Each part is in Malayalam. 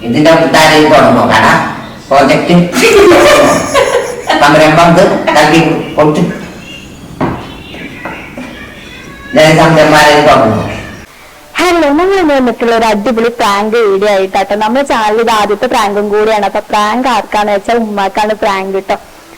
ഇതിന്റെ താരയിൽ തുടങ്ങോ കാണാ പ്രോജക്റ്റ് സംരംഭം ഇത് നൽകി കൊടുത്തു ഹലോ നമ്മൾ ഇന്ന് ഒരു അടിപൊളി പ്രാങ്ക് വീഡിയോ ആയിട്ടാട്ടോ. നമ്മുടെ ചാനലിൽ ആദ്യത്തെ പ്രാങ്കും കൂടിയാണ്. അപ്പൊ പ്രാങ്ക് ആർക്കാന്ന് വെച്ചാൽ ഉമ്മാക്കാണ് പ്രാങ്ക് കേട്ടോ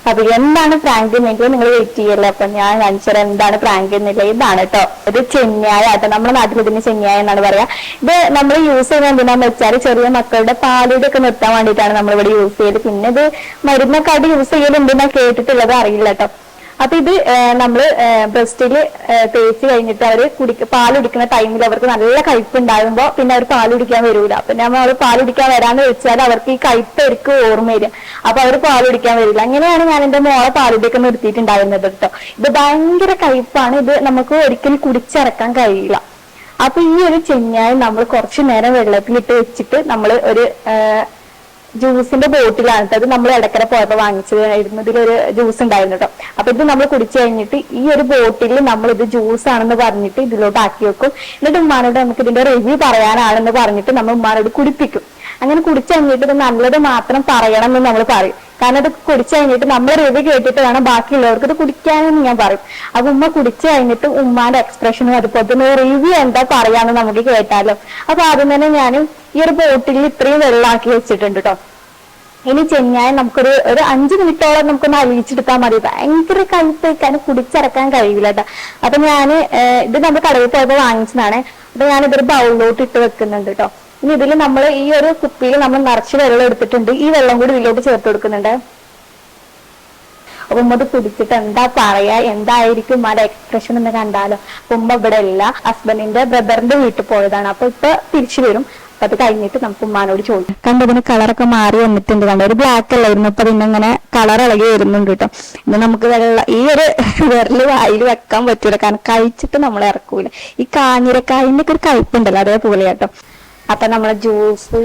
അപ്പൊ എന്താണ് പ്രാങ്ക് എന്നെങ്കിൽ നിങ്ങൾ വെയിറ്റ് ചെയ്യല്ലേ. അപ്പൊ ഞാൻ കാണിച്ചത് എന്താണ് പ്രാങ്ക് എന്നില്ല ഇതാണ് കേട്ടോ ഇത് ചെന്നായ ആട്ടോ നമ്മുടെ നാട്ടിൽ ഇതിന് ചെന്നായ എന്നാണ് പറയാ. ഇത് നമ്മൾ യൂസ് ചെയ്യുന്നത് എന്തിനാന്ന് വെച്ചാൽ ചെറിയ മക്കളുടെ പാലിടൊക്കെ ഒക്കെ നിർത്താൻ വേണ്ടിയിട്ടാണ് നമ്മൾ ഇവിടെ യൂസ് ചെയ്ത്. പിന്നെ ഇത് മരുന്നൊക്കെ ആയിട്ട് യൂസ് ചെയ്യലുണ്ടെന്നാ കേട്ടിട്ടുള്ളത് അറിയില്ല കേട്ടോ അപ്പൊ ഇത് നമ്മൾ നമ്മൾ ബ്രസ്റ്റിൽ തേച്ച് കഴിഞ്ഞിട്ട് അവർ കുടിക്ക പാൽ കുടിക്കുന്ന ടൈമിൽ അവർക്ക് നല്ല കയ്പ് ഉണ്ടാകുമ്പോ പിന്നെ അവർ പാൽ കുടിക്കാൻ വരൂല. അപ്പൊ നമ്മൾ കുടിക്കാൻ വരാന്ന് വെച്ചാൽ അവർക്ക് ഈ കയ്പ് കയ്പായിരിക്കും ഓർമ്മ വരും അപ്പൊ അവർ പാൽ കുടിക്കാൻ വരില്ല. അങ്ങനെയാണ് ഞാൻ എന്റെ മോളെ പാലുടിയൊക്കെ നിർത്തിയിട്ടുണ്ടായിരുന്നത് കേട്ടോ ഇത് ഭയങ്കര കയ്പാണ് ഇത് നമുക്ക് ഒരിക്കലും കുടിച്ചിറക്കാൻ കഴിയില്ല. അപ്പൊ ഈ ഒരു ചെങ്ങായി നമ്മൾ കുറച്ചു നേരം വെള്ളത്തിലിട്ട് വെച്ചിട്ട് നമ്മൾ ഒരു ജ്യൂസിന്റെ ബോട്ടിലാണ്. ട്ടോ. അത് നമ്മൾ ഇടക്കര പോയപ്പോ വാങ്ങിച്ചതായിരുന്നു. ഇതിലൊരു ജ്യൂസ് ഉണ്ടായിരുന്നു കേട്ടോ അപ്പൊ ഇത് നമ്മൾ കുടിച്ചു കഴിഞ്ഞിട്ട് ഈ ഒരു ബോട്ടിൽ നമ്മൾ ഇത് ജ്യൂസ് ആണെന്ന് പറഞ്ഞിട്ട് ഇതിലോട്ട് ആക്കി വെക്കും. എന്നിട്ട് ഉമ്മാനോട് നമുക്ക് ഇതിന്റെ റിവ്യൂ പറയാനാണെന്ന് പറഞ്ഞിട്ട് നമ്മൾ ഉമ്മാനോട് കുടിപ്പിക്കും. അങ്ങനെ കുടിച്ചു കഴിഞ്ഞിട്ട് ഇത് നല്ലത് മാത്രം പറയണം എന്ന് നമ്മൾ പറയും. കാരണം ഇത് കുടിച്ചു കഴിഞ്ഞിട്ട് നമ്മൾ റിവ്യൂ കേട്ടിട്ട് വേണം ബാക്കിയുള്ളവർക്ക് ഇത് കുടിക്കാനെന്ന് ഞാൻ പറയും. അപ്പൊ ഉമ്മ കുടിച്ചു കഴിഞ്ഞിട്ട് ഉമ്മാന്റെ എക്സ്പ്രഷനും അതുപോലെ തന്നെ റിവ്യൂ എന്താ പറയാന്ന് നമുക്ക് കേട്ടാലോ. അപ്പൊ ആദ്യം തന്നെ ഞാൻ ഈ ഒരു ബോട്ടിൽ ഇത്രയും വെള്ളമാക്കി വെച്ചിട്ടുണ്ട് കേട്ടോ ഇനി ചെഞ്ഞായ നമുക്കൊരു ഒരു അഞ്ചു മിനിറ്റോളം നമുക്കൊന്ന് അലിയിച്ചെടുത്താൽ മതി. ഭയങ്കര കഴുത്ത് വെക്കാൻ കുടിച്ചിറക്കാൻ കഴിയില്ല കേട്ടോ അപ്പൊ ഞാൻ ഇത് നമ്മൾ കടയിൽ പോയപ്പോൾ വാങ്ങിച്ചതാണ്. അപ്പൊ ഞാൻ ബൗളിലോട്ട് ഇട്ട് വെക്കുന്നുണ്ട് കേട്ടോ ഇനി ഇതിൽ നമ്മൾ ഈ ഒരു കുപ്പിയിൽ നമ്മൾ നിറച്ച് വെള്ളം എടുത്തിട്ടുണ്ട്. ഈ വെള്ളം കൂടി ഇതിലോട്ട് ചേർത്ത് കൊടുക്കുന്നുണ്ട്. അപ്പൊ ഉമ്മ ഇത് കുടിച്ചിട്ട് എന്താ പറയാ? എന്തായിരിക്കും ഉമ്മയുടെ എക്സ്പ്രഷൻ എന്ന് കണ്ടാലോ? അപ്പൊ ഉമ്മ ഇവിടെ ഇല്ല. ഹസ്ബൻഡിന്റെ ബ്രദറിന്റെ വീട്ടിൽ പോയതാണ്. അപ്പൊ ഇപ്പൊ തിരിച്ചു വരും. അപ്പൊ അത് കഴിഞ്ഞിട്ട് നമുക്ക് ഉമ്മാനോട് ചോദിക്കാം. കണ്ടതിന് കളറൊക്കെ മാറി വന്നിട്ടുണ്ട്. കണ്ടോ ഒരു ബ്ലാക്ക് അല്ലായിരുന്നു അപ്പൊ പിന്നെ ഇങ്ങനെ കളർ ഇളകി വരുന്നുണ്ട് കേട്ടോ. ഇന്ന് നമുക്ക് വെള്ള ഈ ഒരു വിരൽ വായിൽ വെക്കാൻ പറ്റൂല. കാരണം കഴിച്ചിട്ട് നമ്മൾ ഇറക്കൂല. ഈ കാഞ്ഞിരക്കായിന്റെ ഒക്കെ ഒരു കയ്പുണ്ടല്ലോ അതേപോലെ കേട്ടോ. അപ്പൊ നമ്മളെ ജ്യൂസ്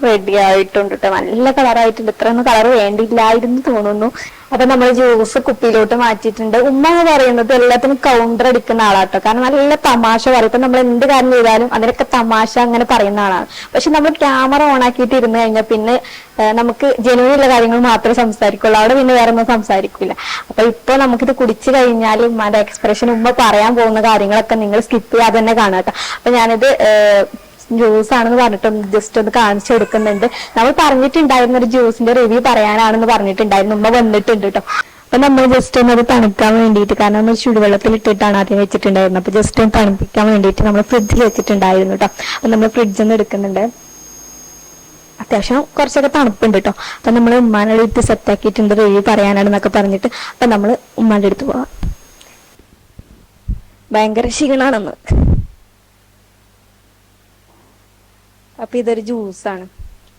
റെഡി ആയിട്ടുണ്ട് കേട്ടോ. നല്ല കളറായിട്ടുണ്ട് ഇത്രയൊന്നും കളർ വേണ്ടിയില്ലായിരുന്നു തോന്നുന്നു. അപ്പൊ നമ്മൾ ജ്യൂസ് കുപ്പിയിലോട്ട് മാറ്റിയിട്ടുണ്ട്. ഉമ്മ എന്ന് പറയുന്നത് എല്ലാത്തിനും കൗണ്ടർ അടിക്കുന്ന ആളാട്ടോ. കാരണം നല്ല തമാശ പറയും. ഇപ്പൊ നമ്മൾ എന്ത് കാര്യം ചെയ്താലും അതിനൊക്കെ തമാശ അങ്ങനെ പറയുന്ന ആളാണ്. പക്ഷെ നമ്മൾ ക്യാമറ ഓൺ ആക്കിയിട്ട് ഇരുന്ന് കഴിഞ്ഞാൽ പിന്നെ നമുക്ക് ജനുവിനുള്ള കാര്യങ്ങൾ മാത്രമേ സംസാരിക്കുള്ളൂ. അവിടെ പിന്നെ വേറെ ഒന്നും സംസാരിക്കില്ല അപ്പൊ ഇപ്പൊ നമുക്കിത് കുടിച്ചു കഴിഞ്ഞാൽ ഉമ്മയുടെ എക്സ്പ്രഷൻ ഉമ്മ പറയാൻ പോകുന്ന കാര്യങ്ങളൊക്കെ നിങ്ങൾ സ്കിപ്പ് ചെയ്യാതെ തന്നെ കാണാട്ടോ. അപ്പൊ ഞാനിത് ജ്യൂസ് ആണെന്ന് പറഞ്ഞിട്ട് ജസ്റ്റ് ഒന്ന് കാണിച്ചു കൊടുക്കുന്നുണ്ട്. നമ്മൾ പറഞ്ഞിട്ടുണ്ടായിരുന്ന ഒരു ജ്യൂസിന്റെ റിവ്യൂ പറയാനാണെന്ന് പറഞ്ഞിട്ടുണ്ടായിരുന്നു. ഉമ്മ വന്നിട്ടുണ്ട് കേട്ടോ അപ്പൊ നമ്മൾ ജസ്റ്റ് ഒന്ന് അത് തണുക്കാൻ വേണ്ടിയിട്ട് കാരണം നമ്മൾ ചുടുവെള്ളത്തിൽ ഇട്ടിട്ടാണ് ആദ്യം വെച്ചിട്ടുണ്ടായിരുന്നത്. അപ്പൊ ജസ്റ്റ് ഒന്ന് തണുപ്പിക്കാൻ വേണ്ടിയിട്ട് നമ്മൾ ഫ്രിഡ്ജിൽ വെച്ചിട്ടുണ്ടായിരുന്നു കേട്ടോ അപ്പൊ നമ്മൾ ഫ്രിഡ്ജിൽ നിന്ന് എടുക്കുന്നുണ്ട്. അത്യാവശ്യം കുറച്ചൊക്കെ തണുപ്പുണ്ട് കേട്ടോ അപ്പൊ നമ്മൾ ഉമ്മാനോട് ഇത് സെറ്റ് ആക്കിയിട്ടുണ്ട് റിവ്യൂ പറയാനാണെന്നൊക്കെ പറഞ്ഞിട്ട്. അപ്പൊ നമ്മൾ ഉമ്മാന്റെ അടുത്ത് പോവാം. ഭയങ്കര ക്ഷീണാണെന്ന്. അപ്പൊ ഇതൊരു ജ്യൂസാണ്.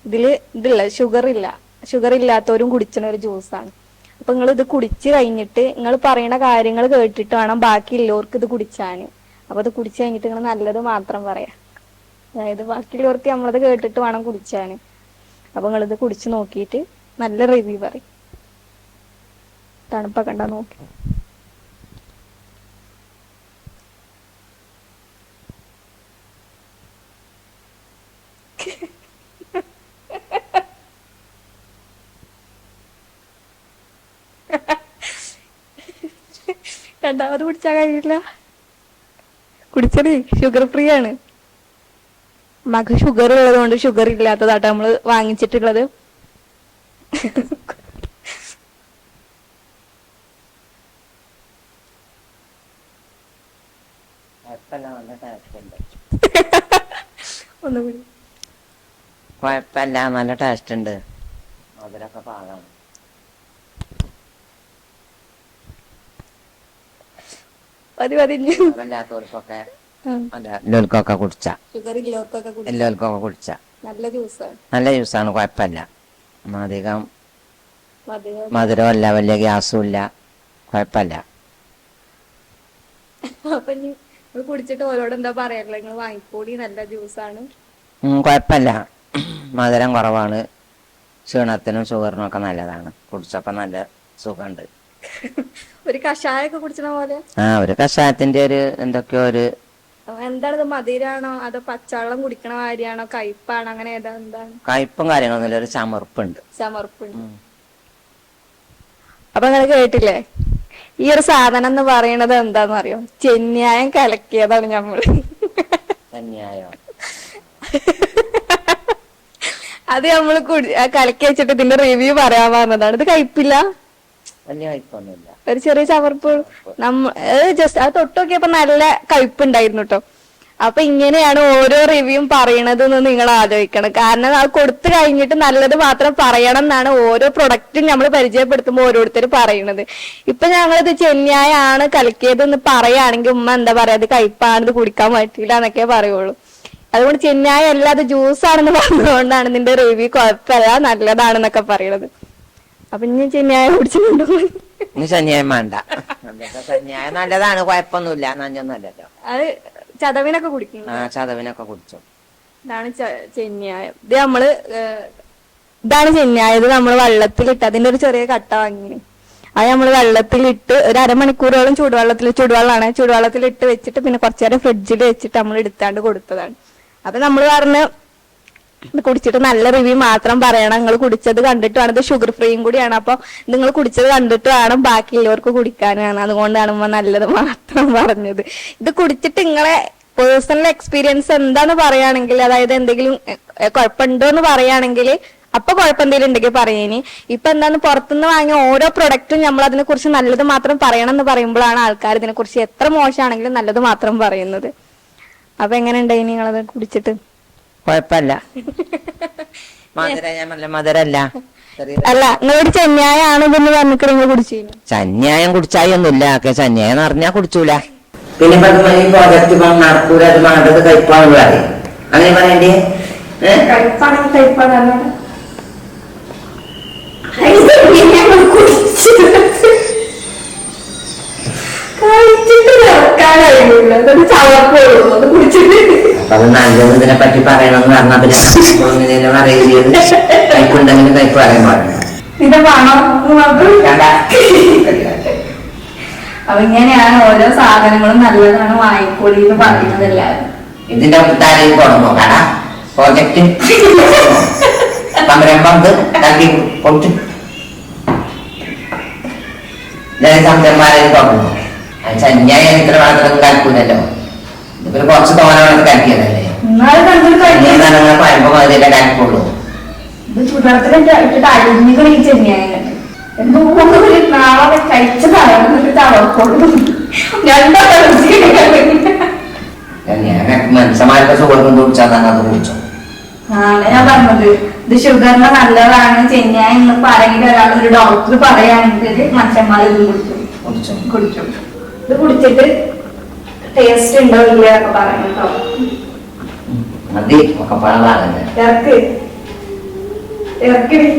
ഇതിൽ ഇതില്ല ഷുഗർ ഇല്ല ഷുഗർ ഇല്ലാത്തവരും കുടിച്ചണ ഒരു ജ്യൂസാണ്. അപ്പൊ നിങ്ങൾ ഇത് കുടിച്ച് കഴിഞ്ഞിട്ട് നിങ്ങൾ പറയണ കാര്യങ്ങൾ കേട്ടിട്ട് വേണം ബാക്കിയുള്ളവർക്ക് ഇത് കുടിച്ചാന്. അപ്പൊ ഇത് കുടിച്ചു കഴിഞ്ഞിട്ട് നിങ്ങൾ നല്ലത് മാത്രം പറയാം. അതായത് ബാക്കിയുള്ളവർക്ക് നമ്മളത് കേട്ടിട്ട് വേണം കുടിച്ചാന്. അപ്പൊ നിങ്ങളിത് കുടിച്ച് നോക്കിയിട്ട് നല്ല റിവ്യൂ പറയും. തണുപ്പൊക്കെ ഉണ്ടോ നോക്കി? രണ്ടാമത് കുടിച്ചാൽ കഴിയില്ല. കുടിച്ചത് ഷുഗർ ഫ്രീ ആണ്. മകൻ ഷുഗർ ഉള്ളത് കൊണ്ട് ഷുഗർ ഇല്ലാത്തതാട്ടോ നമ്മൾ വാങ്ങിച്ചിട്ടുള്ളത്. കുഴപ്പമില്ല നല്ല ടേസ്റ്റ് ഉണ്ട്. ഒന്നുകൂടി. കുഴപ്പമില്ല നല്ല ടേസ്റ്റ് ഉണ്ട്. മധുരമൊക്കെ പാകാണ്. മതി എല്ലാവർക്കൊക്കെ കുടിച്ച ഷുഗർ ഇല്ലാത്തൊക്കെ കുടി എല്ലാവർക്കൊക്കെ കുടിച്ച. നല്ല ജ്യൂസാണ് നല്ല ജ്യൂസാണ് കുഴപ്പമില്ല. അധികം മധുരമല്ല വലിയ ഗ്യാസും ഇല്ല കുഴപ്പമില്ല. അപ്പൊ ഇനി നിങ്ങൾ കുടിച്ചിട്ട് ഓരോട് എന്താ പറയാറില്ല നിങ്ങൾ വാങ്ങിക്കോടി നല്ല ജ്യൂസാണ്. ഉം, കുഴപ്പമില്ല. മധുരം കുറവാണ്. ക്ഷീണത്തിനും ഷുഗറിനും ഒക്കെ നല്ലതാണ്. കുടിച്ചപ്പോൾ നല്ല സുഖമുണ്ട്. ഒരു കഷായൊക്കെ കുടിച്ചണ പോലെ? ആ ഒരു കഷായത്തിന്റെ ഒരു എന്തൊക്കെയോ ഒരു എന്താണത് മധുരാണോ? അതോ പച്ചവെള്ളം കുടിക്കണ കാര്യാണോ കയ്പാണോ അങ്ങനെ ഏതാ എന്താണ്? കയ്പും കാര്യങ്ങളൊന്നുമില്ല ഒരു ചമർപ്പുണ്ട്. സമർപ്പുണ്ട് അപ്പൊ അങ്ങനെ കേട്ടില്ലേ? ഈ ഒരു സാധനം എന്ന് പറയണത് എന്താന്ന് അറിയോ? ചെന്യായം കലക്കിയതാണ് ഞമ്മൾ. തന്നെയായോ അത് നമ്മൾ കുടി കലക്കി വെച്ചിട്ട് ഇതിന്റെ റിവ്യൂ പറയാൻ പറഞ്ഞതാണ് ഇത് കയ്പില്ല വലിയ കയ്പൊന്നുമില്ല. ഒരു ചെറിയ ചവർപ്പ് നമ്മ ജസ്റ്റ് അത് തൊട്ട് നോക്കിയപ്പോ നല്ല കയ്പുണ്ടായിരുന്നു കേട്ടോ അപ്പൊ ഇങ്ങനെയാണ് ഓരോ റിവ്യൂവും പറയണത് എന്ന് നിങ്ങൾ ആലോചിക്കണം. കാരണം അത് കൊടുത്തു കഴിഞ്ഞിട്ട് നല്ലത് മാത്രം പറയണം എന്നാണ് ഓരോ പ്രൊഡക്റ്റും നമ്മൾ പരിചയപ്പെടുത്തുമ്പോൾ ഓരോരുത്തർ പറയണത്. ഇപ്പൊ ഞങ്ങളിത് ചെന്നായാണ് കലക്കിയത് എന്ന് പറയുകയാണെങ്കിൽ ഉമ്മ എന്താ പറയാ അത് കയ്പാണ് ഇത് കുടിക്കാൻ പറ്റില്ല എന്നൊക്കെ പറയുള്ളൂ. അതുകൊണ്ട് ചെന്നായ അല്ല അത് ജ്യൂസ് ആണെന്ന് പറഞ്ഞുകൊണ്ടാണ് നിന്റെ റിവ്യൂ കുഴപ്പമില്ല നല്ലതാണെന്നൊക്കെ പറയണത്. അപ്പൊ ഇനി ചെന്യായ കുടിച്ചിട്ടുണ്ടോ ഇനി സന്യായം വേണ്ട. സന്യായം നല്ലതാണ് കുഴപ്പമൊന്നുമില്ല. നഞ്ഞൊന്നുമല്ലല്ലോ അത് ചതവിനൊക്കെ കുടിക്കുന്നു ആ ചതവിനൊക്കെ കുടിച്ചു. ഇതാണ് ചെന്നായം ഇത് നമ്മൾ ഇതാണ് ചെന്യായം ഇത് നമ്മൾ വെള്ളത്തിലിട്ട് അതിന്റെ ഒരു ചെറിയ കട്ട വാങ്ങി അത് നമ്മൾ വെള്ളത്തിലിട്ട് ഒരു അരമണിക്കൂറോളം ചൂടുവെള്ളത്തിൽ ചൂടുവെള്ളമാണ് ചൂടുവെള്ളത്തിലിട്ട് വെച്ചിട്ട് പിന്നെ കുറച്ചു നേരം ഫ്രിഡ്ജിൽ വെച്ചിട്ട് നമ്മൾ എടുത്താണ്ട് കൊടുത്തതാണ്. അപ്പൊ നമ്മൾ പറഞ്ഞ് ഇത് കുടിച്ചിട്ട് നല്ല റിവ്യൂ മാത്രം പറയണം. നിങ്ങൾ കുടിച്ചത് കണ്ടിട്ട് വേണം ഇത് ഷുഗർ ഫ്രീയും കൂടിയാണ്. അപ്പൊ നിങ്ങൾ കുടിച്ചത് കണ്ടിട്ട് വേണം ബാക്കിയുള്ളവർക്ക് കുടിക്കാനാണ്. അതുകൊണ്ടാണ് ഉമ്മ നല്ലത് മാത്രം പറഞ്ഞത്. ഇത് കുടിച്ചിട്ട് നിങ്ങളെ പേഴ്സണൽ എക്സ്പീരിയൻസ് എന്താന്ന് പറയുകയാണെങ്കിൽ അതായത് എന്തെങ്കിലും കുഴപ്പമുണ്ടോ എന്ന് പറയുകയാണെങ്കിൽ അപ്പൊ കുഴപ്പമെന്തെങ്കിലും ഉണ്ടെങ്കിൽ പറയേനി. ഇപ്പൊ എന്താണ് പുറത്തുനിന്ന് വാങ്ങിയ ഓരോ പ്രൊഡക്റ്റും നമ്മൾ അതിനെ കുറിച്ച് നല്ലത് മാത്രം പറയണം എന്ന് പറയുമ്പോഴാണ് ആൾക്കാർ ഇതിനെ കുറിച്ച് എത്ര മോശമാണെങ്കിലും നല്ലത് മാത്രം പറയുന്നത്. അപ്പൊ എങ്ങനെ ഉണ്ടായി നിങ്ങളത് കുടിച്ചിട്ട്? കുഴപ്പമില്ല. മധുര ഞാൻ നല്ല മധുരല്ല. അല്ല നിങ്ങളൊരു ചെന്നായാണ് ഇതെന്ന് പറഞ്ഞിട്ട് നിങ്ങൾ ചെന്നായം കുടിച്ചായി കുടിച്ചായൊന്നുമില്ല ഒക്കെ സന്യായം അറിഞ്ഞാ കുടിച്ചൂല. പിന്നെ ഈ പ്രോജക്റ്റ് നടക്കൂല. അത് മാറ്റത് പറയും അങ്ങനെ പറയണ്ടേ? കഴിച്ചിട്ട് ചവക്കുള്ളൂ അത് കുടിച്ചിട്ട്. അത് നല്ലത് ഇതിനെ പറ്റി പറയണമെന്ന് പറഞ്ഞാൽ പിന്നെ പറയുന്നത്? കൈക്കുണ്ടെങ്കിൽ കൈക്ക് പറയാൻ പാടില്ല. അപ്പൊ ഇങ്ങനെയാണ് ഓരോ സാധനങ്ങളും നല്ലതാണ് വാങ്ങിക്കൊള്ളി എന്ന് പറയുന്നത് എല്ലാവരും. ഇതിന്റെ താരം തുടങ്ങോ കടാ പ്രോജക്റ്റ് സംരംഭം തട്ടി കൊടുത്ത് സംരംഭമാരെ തുടങ്ങുന്നു. സന്യായം ഇത്ര മാത്രം കൽക്കൂലല്ലോ. ഇതിപ്പോ കുറച്ച് കഴിക്കാൻ സാധനങ്ങൾ പഴമ്പോ അതിലെ കലക്കുള്ളൂ ഇത് ചൂടുവെള്ളത്തിലിട്ട് ഇട്ടിട്ട് അഴിഞ്ഞുകൾ ഈ ചെന്നിയായിട്ട് എന്തോ ഒരു നാളെ എന്നിട്ട് ഞാൻ മനുഷ്യന്മാർക്ക് സുഖം കുടിച്ചാൽ തന്നെ അത് കുടിച്ചു. ആണ് ഞാൻ പറഞ്ഞത്. ഇത് ഷുഗറിന് നല്ലതാണ്. ചെന്നിയായ എന്ന് പറയെങ്കിൽ ഒരാൾ ഒരു ഡോക്ടർ പറയുകയാണെങ്കിൽ മനുഷ്യന്മാർ ഇത് കുടിച്ചു? കുടിച്ചു ഇത് കുടിച്ചിട്ട് ടേസ്റ്റ് ഉണ്ടോ ഇല്ല എന്നൊക്കെ പറയണം കേട്ടോ മതി ഒക്കെ പാടാണ് ഇറക്ക് ഇറക്കിടി